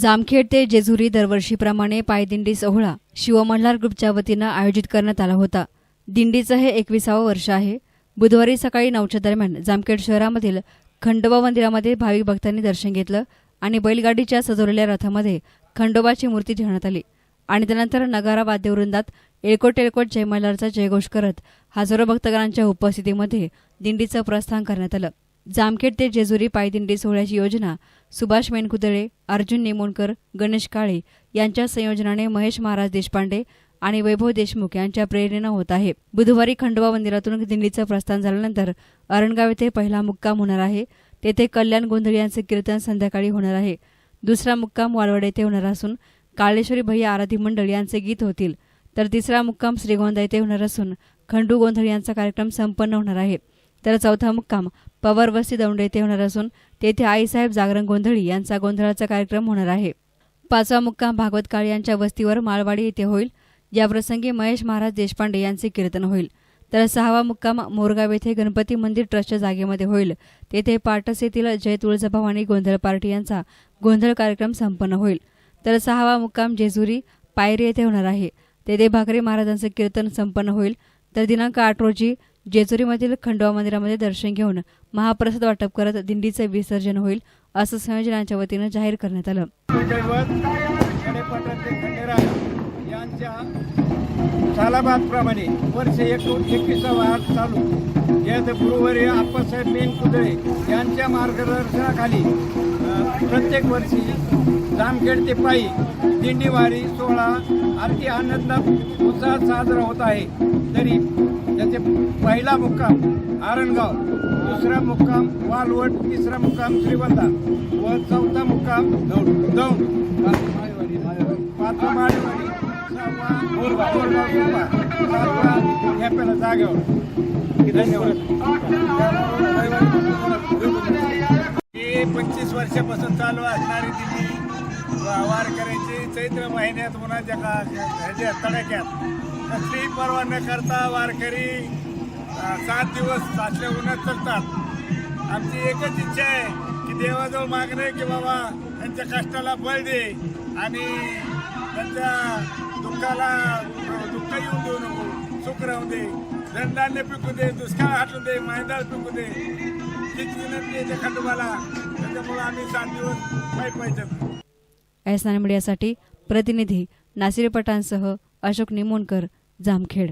जामखेड ते जेजुरी दरवर्षीप्रमाणे पायदिंडी सोहळा शिवमल्हार ग्रुपच्या वतीनं आयोजित करण्यात आला होता. दिंडीचं हे एकविसावं वर्ष आहे. बुधवारी सकाळी नऊच्या दरम्यान जामखेड शहरामधील खंडोबा मंदिरामध्ये भाविक भक्तांनी दर्शन घेतलं आणि बैलगाडीच्या सजवलेल्या रथामध्ये खंडोबाची मूर्ती ठेवण्यात आली. आणि त्यानंतर नगारा वाद्यवृंदात एळकोट एळकोट जयमल्हारचा जयघोष करत हजारो भक्तगणांच्या उपस्थितीमध्ये दिंडीचं प्रस्थान करण्यात आलं. जामखेड ते जेजुरी पायदिंडी सोहळ्याची योजना सुभाष मेनकुदळे अर्जुन नेमोणकर गणेश काळे यांच्या संयोजनाने महेश महाराज देशपांडे आणि वैभव देशमुख यांच्या प्रेरणेनं होत आहे. बुधवारी खंडोबा मंदिरातून दिंडीचं प्रस्थान झाल्यानंतर अरणगाव येथे पहिला मुक्काम होणार आहे. तेथे कल्याण गोंधळी यांचे कीर्तन संध्याकाळी होणार आहे. दुसरा मुक्काम वाळवड येथे होणार असून काळेश्वरी भैया आराधी मंडळ यांचे गीत होतील. तर तिसरा मुक्काम श्रीगोंदा येथे होणार असून खंडू गोंधळ यांचा कार्यक्रम संपन्न होणार आहे. तर चौथा मुक्काम पवार वस्ती दौंड येथे होणार असून तेथे आईसाहेब जागरण गोंधळी यांचा गोंधळाचा कार्यक्रम होणार आहे. पाचवा मुक्काम भागवत काळे यांच्या वस्तीवर माळवाडी येथे होईल. याप्रसंगी महेश महाराज देशपांडे यांचे कीर्तन होईल. तर सहावा मुक्काम मोरगाव येथे गणपती मंदिर ट्रस्टच्या जागेमध्ये होईल. तेथे पाटस येथील जय तुळजाभवानी गोंधळ पार्टी यांचा गोंधळ कार्यक्रम संपन्न होईल. तर सहावा मुक्काम जेजुरी पायरी येथे होणार आहे. तेथे भाकरे महाराजांचे कीर्तन संपन्न होईल. तर दिनांक आठ रोजी जेजुरीमधील खंडोबा मंदिरामध्ये दर्शन घेऊन महाप्रसाद वाटप करत दिंडीचे विसर्जन होईल असं संयोजनाच्या वतीनं जाहीर करण्यात आलं. यांच्या सालाबादप्रमाणे वर्ष एकूण एकविसावा आज चालू. यात गुरुवारी आप्पासाहेब मेन कुदळे यांच्या मार्गदर्शनाखाली प्रत्येक वर्षी जामखेड ते पायी दिंडीवारी सोहळा अति आनंदात उत्साहात साजरा होत आहे. तरी त्याचे पहिला मुक्काम आरणगाव दुसरा मुक्काम वालवट तिसरा मुक्काम श्रीगोंदा व चौथा मुक्काम दौंड. दौंड. पाचवा माळेवाडी. सहावा सातवा ह्यापेला जागेवर. धन्यवाद. पंचवीस वर्षापासून चालू असणारी दिल्ली वारकऱ्यांची चैत्र महिन्यात उन्हाच्या का ह्याच्या तडाक्यात कसलीही पर्वा न करता वारकरी सात दिवस सातल्या उन्हात चालतात आमची एकच इच्छा आहे की देवाजवळ मागणे की बाबा त्यांच्या कष्टाला बळ दे आणि त्यांच्या दुःखाला दुःख येऊन देऊ नको सुख राहू दे. धनधान्य पिकू दे दुष्काळ हटू दे मैदाळ पिकू दे. तीच विनंती आहे त्या खंडोबाला. त्याच्यामुळे आम्ही सात दिवस पाय पायी चालतो एस मीडियासाठी प्रतिनिधी नासिर पठाणसह अशोक निमोणकर जामखेड.